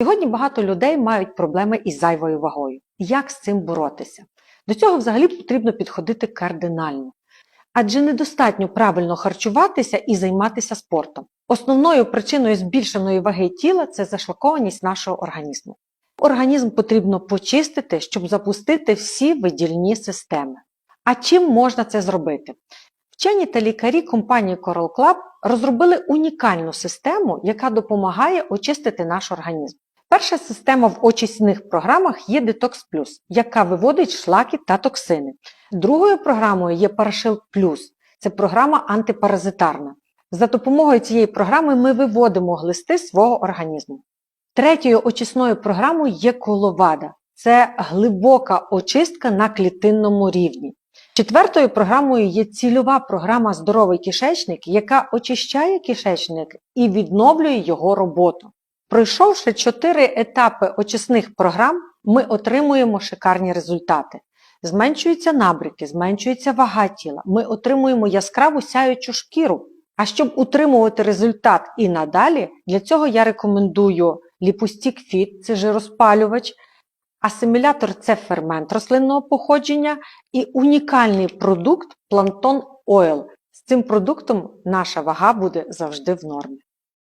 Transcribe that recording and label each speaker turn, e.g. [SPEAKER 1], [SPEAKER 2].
[SPEAKER 1] Сьогодні багато людей мають проблеми із зайвою вагою. Як з цим боротися? До цього взагалі потрібно підходити кардинально. Адже недостатньо правильно харчуватися і займатися спортом. Основною причиною збільшеної ваги тіла це зашлакованість нашого організму. Організм потрібно почистити, щоб запустити всі видільні системи. А чим можна це зробити? Вчені та лікарі компанії Coral Club розробили унікальну систему, яка допомагає очистити наш організм. Перша система в очисних програмах є Detox Plus, яка виводить шлаки та токсини. Другою програмою є Parashil Plus. Це програма антипаразитарна. За допомогою цієї програми ми виводимо глисти свого організму. Третьою очисною програмою є коловада. Це глибока очистка на клітинному рівні. Четвертою програмою є цільова програма Здоровий кишечник, яка очищає кишечник і відновлює його роботу. Пройшовши чотири етапи очисних програм, ми отримуємо шикарні результати. Зменшуються набряки, зменшується вага тіла, ми отримуємо яскраву сяючу шкіру. А щоб утримувати результат і надалі, для цього я рекомендую Ліпустік Фіт, це жироспалювач, асимілятор це фермент рослинного походження і унікальний продукт Plankton Oil. З цим продуктом наша вага буде завжди в нормі.